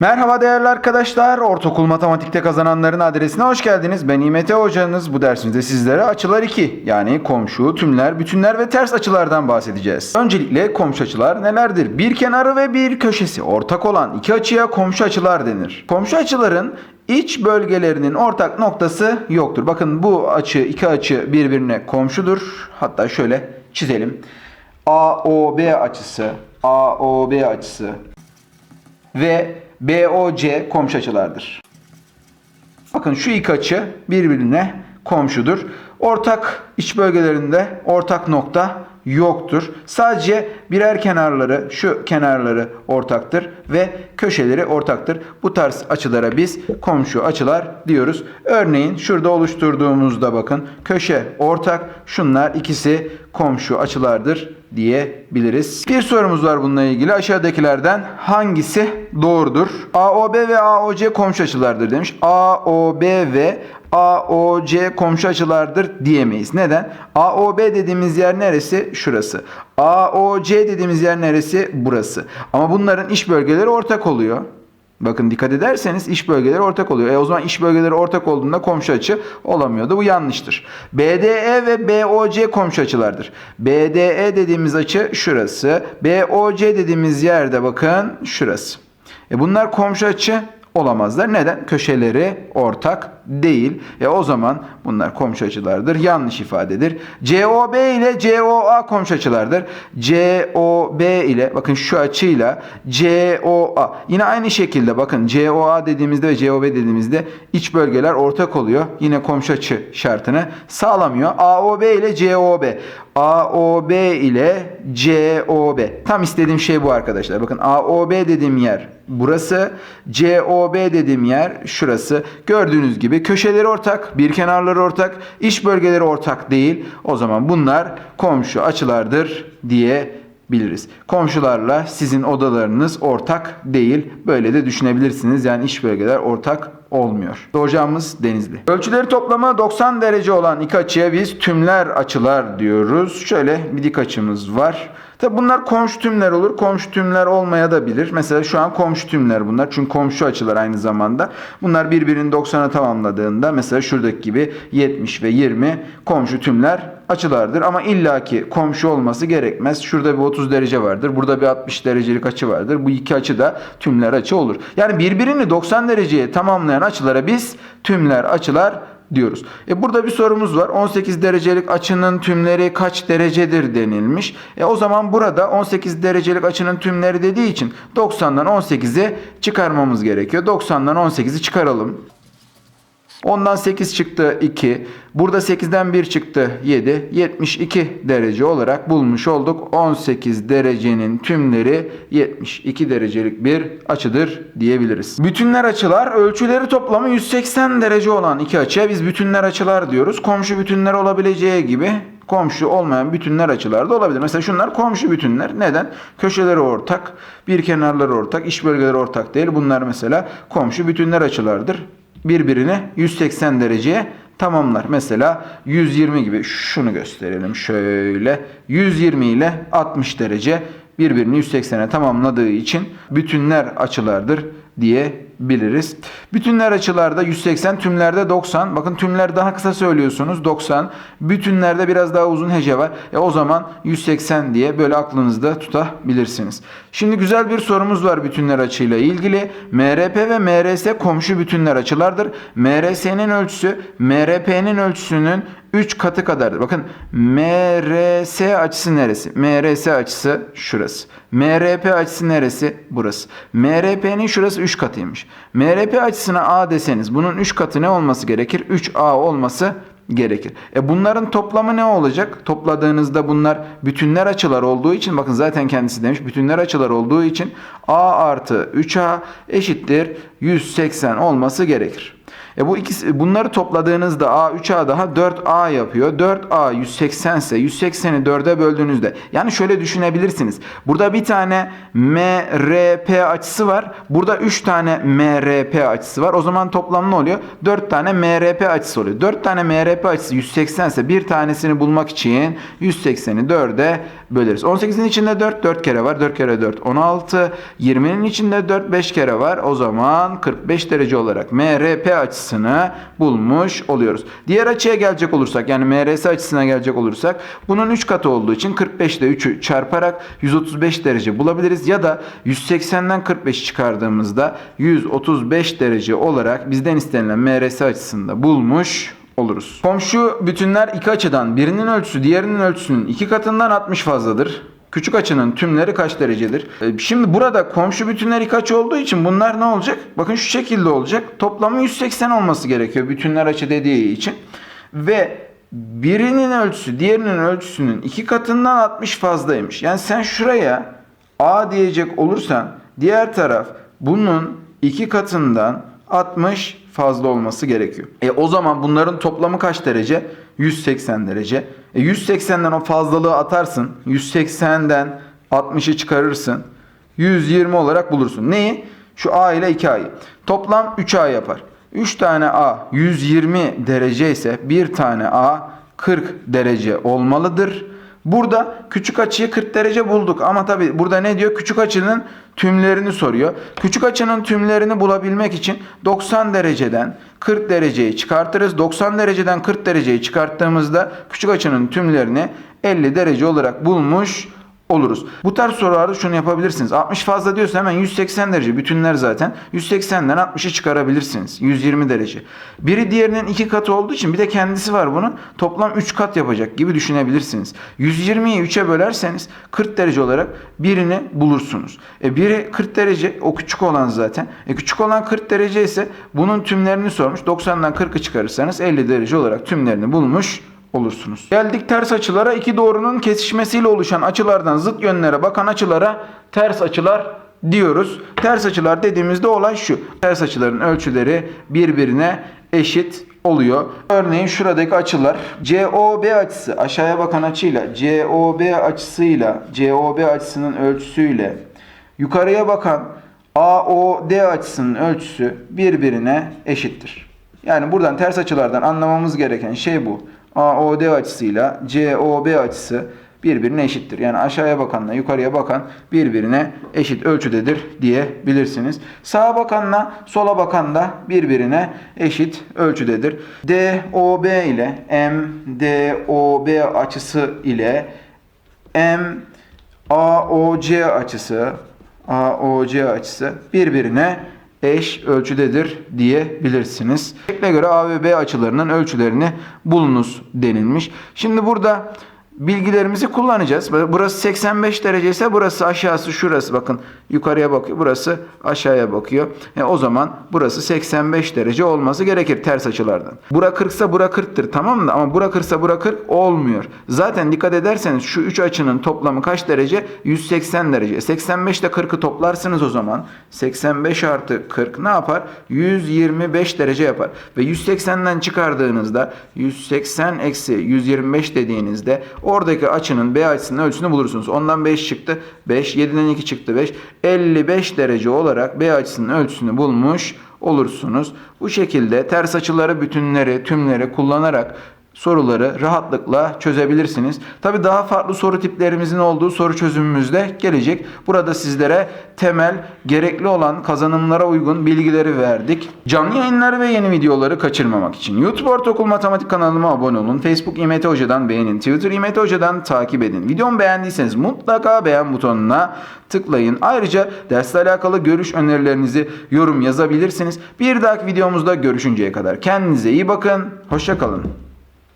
Merhaba değerli arkadaşlar. Ortaokul matematikte kazananların adresine hoş geldiniz. Ben İMT hocanız. Bu dersimizde sizlere açılar 2 yani komşu, tümler, bütünler ve ters açılardan bahsedeceğiz. Öncelikle komşu açılar nelerdir? Bir kenarı ve bir köşesi ortak olan iki açıya komşu açılar denir. Komşu açıların iç bölgelerinin ortak noktası yoktur. Bakın bu açı, iki açı birbirine komşudur. Hatta şöyle çizelim. AOB açısı, AOB açısı ve BOC komşu açılardır. Bakın şu iki açı birbirine komşudur. Ortak iç bölgelerinde ortak nokta yoktur. Sadece birer kenarları, şu kenarları ortaktır ve köşeleri ortaktır. Bu tarz açılara biz komşu açılar diyoruz. Örneğin şurada oluşturduğumuzda bakın köşe ortak, şunlar ikisi komşu açılardır diyebiliriz. Bir sorumuz var bununla ilgili. Aşağıdakilerden hangisi doğrudur? AOB ve AOC komşu açılardır demiş. AOB ve AOC komşu açılardır diyemeyiz. Neden? AOB dediğimiz yer neresi? Şurası. AOC dediğimiz yer neresi? Burası. Ama bunların iş bölgeleri ortak oluyor. Bakın dikkat ederseniz iş bölgeleri ortak oluyor. E o zaman iş bölgeleri ortak olduğunda komşu açı olamıyordu. Bu yanlıştır. BDE ve BOC komşu açılardır. BDE dediğimiz açı şurası. BOC dediğimiz yerde bakın şurası. E bunlar komşu açı olamazlar. Neden? Köşeleri ortak değil. E o zaman bunlar komşu açılardır. Yanlış ifadedir. COB ile COA komşu açılardır. COB ile bakın şu açıyla COA yine aynı şekilde bakın COA dediğimizde ve COB dediğimizde iç bölgeler ortak oluyor. Yine komşu açı şartını sağlamıyor. AOB ile COB. AOB ile COB. Tam istediğim şey bu arkadaşlar. Bakın AOB dediğim yer burası. COB dediğim yer şurası. Gördüğünüz gibi köşeleri ortak, bir kenarları ortak, iç bölgeleri ortak değil. O zaman bunlar komşu açılardır diyebiliriz. Komşularla sizin odalarınız ortak değil. Böyle de düşünebilirsiniz. Yani iç bölgeler ortak olmuyor. Hocamız Denizli. Ölçüleri toplamı 90 derece olan iki açıya biz tümler açılar diyoruz. Şöyle bir dik açımız var. Tabi bunlar komşu tümler olur. Komşu tümler olmaya da bilir. Mesela şu an komşu tümler bunlar. Çünkü komşu açılar aynı zamanda. Bunlar birbirini 90'a tamamladığında mesela şuradaki gibi 70 ve 20 komşu tümler açılardır. Ama illaki komşu olması gerekmez. Şurada bir 30 derece vardır. Burada bir 60 derecelik açı vardır. Bu iki açı da tümler açı olur. Yani birbirini 90 dereceye tamamlayan açılara biz tümler açılar diyoruz. E burada bir sorumuz var. 18 derecelik açının tümleri kaç derecedir denilmiş. E o zaman burada 18 derecelik açının tümleri dediği için 90'dan 18'i çıkarmamız gerekiyor. 90'dan 18'i çıkaralım. Ondan 8 çıktı 2. Burada 8'den 1 çıktı 7. 72 derece olarak bulmuş olduk. 18 derecenin tümleri 72 derecelik bir açıdır diyebiliriz. Bütünler açılar ölçüleri toplamı 180 derece olan iki açıya biz bütünler açılar diyoruz. Komşu bütünler olabileceği gibi komşu olmayan bütünler açılar da olabilir. Mesela şunlar komşu bütünler. Neden? Köşeleri ortak, bir kenarları ortak, iç bölgeleri ortak değil. Bunlar mesela komşu bütünler açılardır birbirini 180 dereceye tamamlar. Mesela 120 gibi şunu gösterelim şöyle 120 ile 60 derece birbirini 180'e tamamladığı için bütünler açılardır diyebiliriz. Bütünler açılarda 180, tümlerde 90. Bakın tümler daha kısa söylüyorsunuz 90. Bütünlerde biraz daha uzun hece var. E o zaman 180 diye böyle aklınızda tutabilirsiniz. Şimdi güzel bir sorumuz var bütünler açıyla ilgili. MRP ve MRS komşu bütünler açılardır. MRS'nin ölçüsü MRP'nin ölçüsünün 3 katı kadardır. Bakın MRS açısı neresi? MRS açısı şurası. MRP açısı neresi? Burası. MRP'nin şurası 3 katıymış. MRP açısına A deseniz bunun 3 katı ne olması gerekir? 3A olması gerekir. E bunların toplamı ne olacak? Topladığınızda bunlar bütünler açılar olduğu için bakın zaten kendisi demiş bütünler açılar olduğu için A artı 3A eşittir 180 olması gerekir. E bu ikisi bunları topladığınızda A 3A daha 4A yapıyor. 4A 180 ise 180'i 4'e böldüğünüzde yani şöyle düşünebilirsiniz. Burada bir tane MRP açısı var. Burada 3 tane MRP açısı var. O zaman toplam ne oluyor? 4 tane MRP açısı oluyor. 4 tane MRP açısı 180 ise bir tanesini bulmak için 180'i 4'e böleriz. 18'in içinde 4 4 kere var. 4 kere 4 16. 20'nin içinde 4 5 kere var. O zaman 45 derece olarak MRP açısını bulmuş oluyoruz. Diğer açıya gelecek olursak yani MRS açısına gelecek olursak bunun 3 katı olduğu için 45 ile 3'ü çarparak 135 derece bulabiliriz. Ya da 180'den 45 çıkardığımızda 135 derece olarak bizden istenilen MRS açısında bulmuş oluruz. Komşu bütünler iki açıdan birinin ölçüsü diğerinin ölçüsünün iki katından 60 fazladır. Küçük açının tümleri kaç derecedir? E, Şimdi burada komşu bütünler iki açı olduğu için bunlar ne olacak? Bakın şu şekilde olacak. Toplamı 180 olması gerekiyor bütünler açı dediği için. Ve birinin ölçüsü diğerinin ölçüsünün iki katından 60 fazlaymış. Yani sen şuraya A diyecek olursan diğer taraf bunun iki katından 60 fazla olması gerekiyor. E o zaman bunların toplamı kaç derece? 180 derece. E 180'den o fazlalığı atarsın. 180'den 60'ı çıkarırsın. 120 olarak bulursun. Neyi? Şu A ile 2A'yı. Toplam 3A yapar. 3 tane A 120 derece ise bir tane A 40 derece olmalıdır. Burada küçük açıyı 40 derece bulduk ama tabi burada ne diyor? Küçük açının tümlerini soruyor. Küçük açının tümlerini bulabilmek için 90 dereceden 40 dereceyi çıkartırız. 90 dereceden 40 dereceyi çıkarttığımızda küçük açının tümlerini 50 derece olarak bulmuş oluruz. Bu tarz sorularda şunu yapabilirsiniz. 60 fazla diyorsa hemen 180 derece bütünler zaten. 180'den 60'ı çıkarabilirsiniz. 120 derece. Biri diğerinin iki katı olduğu için bir de kendisi var bunun. Toplam 3 kat yapacak gibi düşünebilirsiniz. 120'yi 3'e bölerseniz 40 derece olarak birini bulursunuz. E biri 40 derece o küçük olan zaten. E küçük olan 40 derece ise bunun tümlerini sormuş. 90'dan 40'ı çıkarırsanız 50 derece olarak tümlerini bulmuş olursunuz. Geldik ters açılara. İki doğrunun kesişmesiyle oluşan açılardan zıt yönlere bakan açılara ters açılar diyoruz. Ters açılar dediğimizde olay şu. Ters açıların ölçüleri birbirine eşit oluyor. Örneğin şuradaki açılar COB açısı aşağıya bakan açıyla COB açısıyla COB açısının ölçüsüyle yukarıya bakan AOD açısının ölçüsü birbirine eşittir. Yani buradan ters açılardan anlamamız gereken şey bu. AOD açısıyla COB açısı birbirine eşittir. Yani aşağıya bakanla yukarıya bakan birbirine eşit ölçüdedir diyebilirsiniz. Sağa bakanla sola bakan da birbirine eşit ölçüdedir. DOB ile MDOB açısı ile MAOC açısı AOC açısı birbirine eş ölçüdedir diyebilirsiniz. Şekle göre A ve B açılarının ölçülerini bulunuz denilmiş. Şimdi burada bilgilerimizi kullanacağız. Burası 85 derece ise burası aşağısı şurası bakın yukarıya bakıyor. Burası aşağıya bakıyor. E, o zaman burası 85 derece olması gerekir ters açılardan. Bura 40 ise bura 40'tır tamam mı? Ama bura 40 ise bura 40 olmuyor. Zaten dikkat ederseniz şu 3 açının toplamı kaç derece? 180 derece. 85 ile 40'ı toplarsınız o zaman. 85 artı 40 ne yapar? 125 derece yapar. Ve 180'den çıkardığınızda 180 eksi 125 dediğinizde Oradaki açının B açısının ölçüsünü bulursunuz. Ondan 5 çıktı. 5. 7'den 2 çıktı 5. 55 derece olarak B açısının ölçüsünü bulmuş olursunuz. Bu şekilde ters açıları, bütünleri, tümleri kullanarak soruları rahatlıkla çözebilirsiniz. Tabi daha farklı soru tiplerimizin olduğu soru çözümümüzde gelecek. Burada sizlere temel, gerekli olan kazanımlara uygun bilgileri verdik. Canlı yayınları ve yeni videoları kaçırmamak için YouTube Ortaokul Matematik kanalıma abone olun. Facebook İMT Hoca'dan beğenin. Twitter İMT Hoca'dan takip edin. Videomu beğendiyseniz mutlaka beğen butonuna tıklayın. Ayrıca dersle alakalı görüş önerilerinizi yorum yazabilirsiniz. Bir dahaki videomuzda görüşünceye kadar kendinize iyi bakın. Hoşçakalın.